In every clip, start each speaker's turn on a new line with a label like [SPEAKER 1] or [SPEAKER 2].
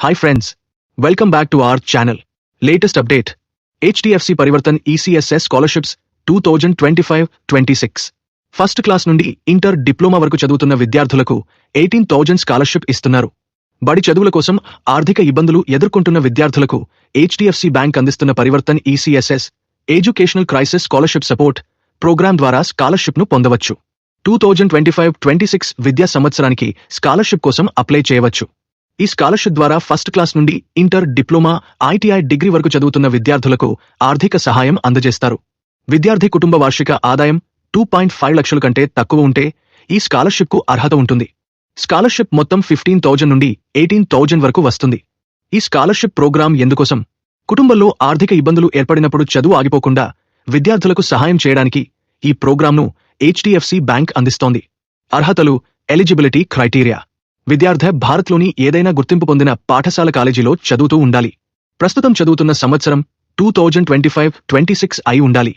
[SPEAKER 1] Hi friends welcome back to our channel latest update HDFC Parivartan ECSS scholarships two thousand twenty five twenty six first class నుండి inter diploma వరకు చదువుతున్న విద్యార్థులకు eighteen thousand scholarship ఇస్తున్నారు. బడి చదువుల కోసం ఆర్థిక ఇబ్బందులు ఎదుర్కొంటున్న విద్యార్థులకు హెచ్డిఎఫ్సి బ్యాంక్ అందిస్తున్న Parivartan ECSS educational crisis scholarship support program ద్వారా స్కాలర్షిప్ను పొందవచ్చు. Two thousand twenty five twenty six విద్యా సంవత్సరానికి స్కాలర్షిప్ కోసం అప్లై చేయవచ్చు. ఈ స్కాలర్షిప్ ద్వారా ఫస్ట్ క్లాస్ నుండి ఇంటర్ డిప్లొమా ఐటీఐ డిగ్రీ వరకు చదువుతున్న విద్యార్థులకు ఆర్థిక సహాయం అందజేస్తారు. విద్యార్థి కుటుంబ వార్షిక ఆదాయం టూ పాయింట్ ఫైవ్ లక్షల కంటే తక్కువ ఉంటే ఈ స్కాలర్షిప్కు అర్హత ఉంటుంది. స్కాలర్షిప్ మొత్తం ఫిఫ్టీన్ థౌజండ్ నుండి ఎయిటీన్ థౌజండ్ వరకు వస్తుంది. ఈ స్కాలర్షిప్ ప్రోగ్రాం ఎందుకోసం? కుటుంబంలో ఆర్థిక ఇబ్బందులు ఏర్పడినప్పుడు చదువు ఆగిపోకుండా విద్యార్థులకు సహాయం చేయడానికి ఈ ప్రోగ్రాంను హెచ్డిఎఫ్సి బ్యాంక్ అందిస్తోంది. అర్హతలు ఎలిజిబిలిటీ క్రైటీరియా. విద్యార్థి భారత్లోని ఏదైనా గుర్తింపు పొందిన పాఠశాల కాలేజీలో చదువుతూ ఉండాలి. ప్రస్తుతం చదువుతున్న సంవత్సరం two thousand twenty five twenty six అయి ఉండాలి.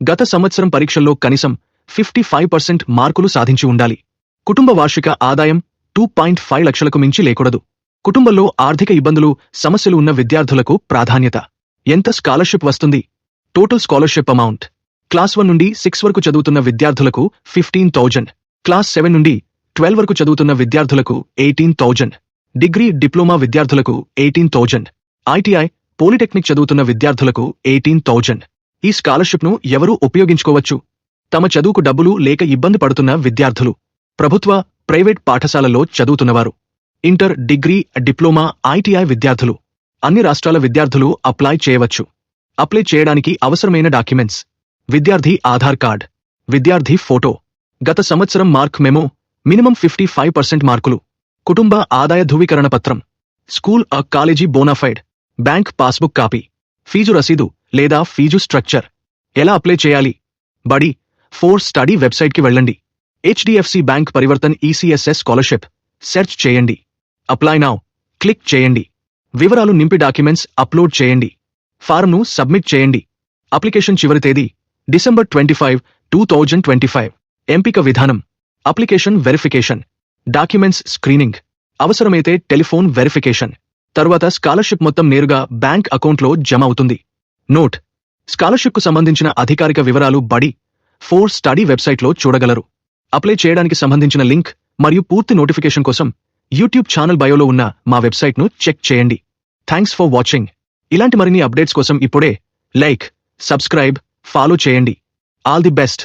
[SPEAKER 1] గత సంవత్సరం పరీక్షల్లో కనీసం ఫిఫ్టీ ఫైవ్ పర్సెంట్ మార్కులు సాధించి ఉండాలి. కుటుంబ వార్షిక ఆదాయం టూ పాయింట్ ఫైవ్ లక్షలకు మించి లేకూడదు. కుటుంబంలో ఆర్థిక ఇబ్బందులు సమస్యలు ఉన్న విద్యార్థులకు ప్రాధాన్యత. ఎంత స్కాలర్షిప్ వస్తుంది? Total scholarship amount class one నుండి సిక్స్ వరకు చదువుతున్న విద్యార్థులకు ఫిఫ్టీన్ థౌజండ్ క్లాస్ సెవెన్ నుండి ట్వెల్వ్ వరకు చదువుతున్న విద్యార్థులకు ఎయిటీన్ థౌజండ్. డిగ్రీ డిప్లొమా విద్యార్థులకు ఎయిటీన్ థౌజండ్. ఐటీఐ పాలిటెక్నిక్ చదువుతున్న విద్యార్థులకు ఎయిటీన్ థౌజండ్. ఈ స్కాలర్షిప్ను ఎవరూ ఉపయోగించుకోవచ్చు. తమ చదువుకు డబ్బులు లేక ఇబ్బంది పడుతున్న విద్యార్థులు. ప్రభుత్వ ప్రైవేట్ పాఠశాలల్లో చదువుతున్నవారు. ఇంటర్ డిగ్రీ డిప్లొమా ఐటీఐ విద్యార్థులు. అన్ని రాష్ట్రాల విద్యార్థులు అప్లై చేయవచ్చు. అప్లై చేయడానికి అవసరమైన డాక్యుమెంట్స్. విద్యార్థి ఆధార్ కార్డ్. విద్యార్థి ఫోటో. గత సంవత్సరం mark memo minimum fifty five percent మార్కులు. కుటుంబ ఆదాయ ధృవీకరణ పత్రం. స్కూల్ ఆ college bonafide. Bank passbook copy. Fees రసీదు లేదా ఫీజు స్ట్రక్చర్. ఎలా అప్లై చేయాలి? బడి ఫోర్ స్టడీ వెబ్సైట్కి వెళ్ళండి. HDFC bank Parivartan ECSS scholarship. Search చేయండి. Apply now. క్లిక్ చేయండి. వివరాలు నింపి డాక్యుమెంట్స్ అప్లోడ్ చేయండి. ఫారంను సబ్మిట్ చేయండి. అప్లికేషన్ చివరి తేదీ December twenty five two thousand twenty five. ఎంపిక విధానం. అప్లికేషన్ వెరిఫికేషన్ డాక్యుమెంట్స్ స్క్రీనింగ్ అవసరమైతే టెలిఫోన్ వెరిఫికేషన్. తరువాత స్కాలర్షిప్ మొత్తం నేరుగా బ్యాంక్ అకౌంట్లో జమ అవుతుంది. నోట్. స్కాలర్షిప్కు సంబంధించిన అధికారిక వివరాలు బడి ఫోర్ స్టడీ వెబ్సైట్లో చూడగలరు. అప్లై చేయడానికి సంబంధించిన లింక్ మరియు పూర్తి నోటిఫికేషన్ కోసం యూట్యూబ్ ఛానల్ బయోలో ఉన్న మా వెబ్సైట్ను చెక్ చేయండి. థ్యాంక్స్ ఫర్ వాచింగ్ ఇలాంటి మరిన్ని అప్డేట్స్ కోసం ఇప్పుడే లైక్ సబ్స్క్రైబ్ ఫాలో చేయండి. All the best